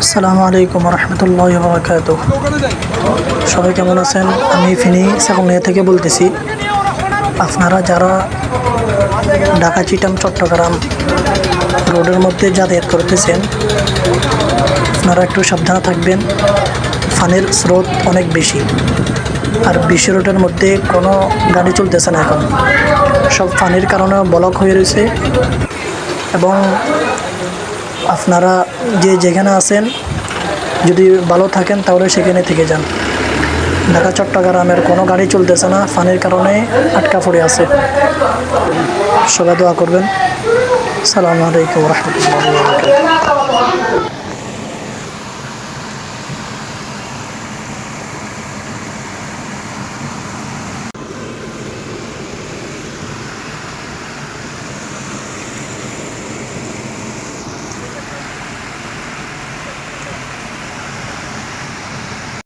আসসালামু আলাইকুম রহমতুল্লাহ বরকাত সবাই কেমন আছেন? আমি ফিনি সাকুনিয়া থেকে বলতেছি, আপনারা যারা ঢাকা চিটাম চট্টগ্রাম রোডের মধ্যে যাতায়াত করতেছেন, আপনারা একটু সাবধানে থাকবেন, ফানের স্রোত অনেক বেশি। আর বিশ্ব রোডের মধ্যে কোনো গাড়ি চলতেছে না এখন। সব ফানির কারণে ব্লক হয়ে রয়েছে এবং আপনারা যে যেখানে আছেন, যদি ভালো থাকেন, তাহলে সেখানে থেকে যান। ঢাকা চট্টগ্রামের কোনো গাড়ি চলতেছে না ফানির কারণে আটকা পড়ে আছে। সবাই দোয়া করবেন। সালামু আলাইকুম রহমতুল্লাহ